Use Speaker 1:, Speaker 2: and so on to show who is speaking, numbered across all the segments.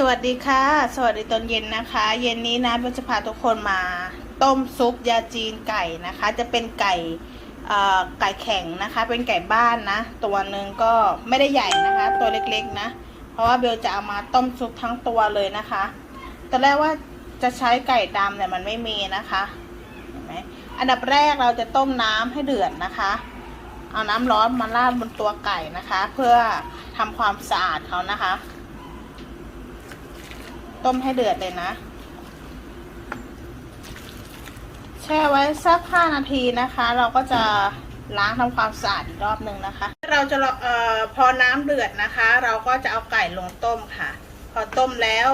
Speaker 1: สวัสดีค่ะ สวัสดีตอนเย็นนะคะ เย็นนี้นะเบลจะพาทุกคนมาต้มซุปยาจีนไก่นะคะ จะเป็นไก่ไก่แข็งนะคะ เป็นไก่บ้านนะ ตัวหนึ่งก็ไม่ได้ใหญ่นะคะ ตัวเล็กๆนะ เพราะว่าเบลจะเอามาต้มซุปทั้งตัวเลยนะคะตอนแรกว่าจะใช้ไก่ดำแต่มันไม่มีนะคะเห็นไหมอันดับแรกเราจะต้มน้ำให้เดือดนะคะ เอาน้ำร้อนมาราดบนตัวไก่นะคะ เพื่อทำความสะอาดเขานะคะ ต้มให้เดือดเลยนะ แช่ไว้สักห้านาทีนะคะ เราก็จะล้างทำความสะอาดอีกรอบหนึ่งนะคะ เราจะรอเอ่อพอน้ำเดือดนะคะ เราก็จะเอาไก่ลงต้มค่ะ พอต้มแล้ว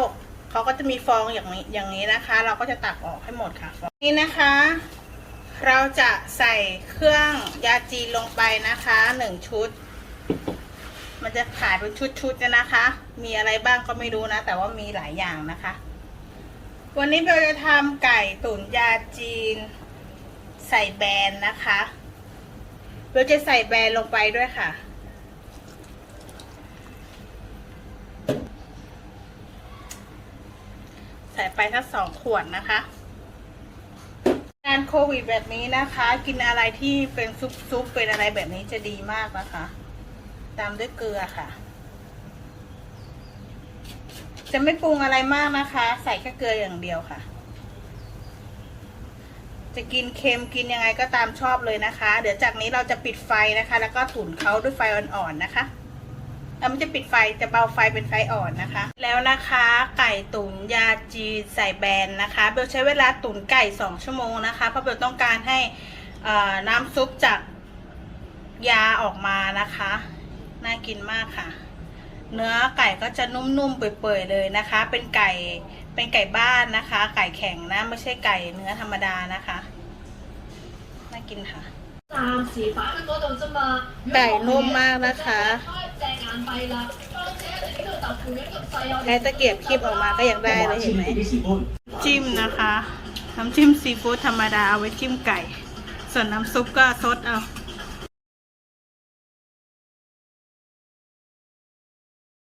Speaker 1: เขาก็จะมีฟองอย่างนี้อย่างนี้นะคะ เราก็จะตักออกให้หมดค่ะฟองนี่นะคะ เราจะใส่เครื่องยาจีนลงไปนะคะหนึ่งชุด มันจะขายเป็นชุดๆนนะคะ มีอะไรบ้างก็ไม่รู้นะ แต่ว่ามีหลายอย่างนะคะ วันนี้เบลจะทำไก่ตุ๋นยาจีน ใส่แบรนนะคะเบลจะใส่แบรนลงไปด้วยค่ะใส่ไปทั้งสองขวดนะคะ การโควิดแบบนี้นะคะ กินอะไรที่เป็นซุปๆเป็นอะไรแบบนี้จะดีมากนะคะ ตามด้วยเกลือค่ะ จะไม่ปรุงอะไรมากนะคะ ใส่แค่เกลืออย่างเดียวค่ะ จะกินเค็มกินยังไงก็ตามชอบเลยนะคะ เดี๋ยวจากนี้เราจะปิดไฟนะคะ แล้วก็ตุ๋นเขาด้วยไฟอ่อนๆนะคะแล้วมันจะปิดไฟจะเบาไฟเป็นไฟอ่อนนะคะ แล้วนะคะไก่ตุ๋นยาจีนใส่แบนนะคะเบลใช้เวลาตุ๋นไก่สองชั่วโมงนะคะ เพราะเบลต้องการให้น้ำซุปจากยาออกมานะคะ กินมากค่ะ เนื้อไก่ก็จะนุ่มๆเปื่อยๆเลยนะคะ เป็นไก่เป็นไก่บ้านนะคะ ไก่แข็งนะไม่ใช่ไก่เนื้อธรรมดานะคะน่ากินค่ะไก่นุ่มมากนะคะใช้ตะเกียบคลิปออกมาก็ยังได้เลยเห็นไหมจิ้มนะคะน้ำจิ้มซีฟู้ดธรรมดาเอาไว้จิ้มไก่ ส่วนน้ำซุปก็ซดเอา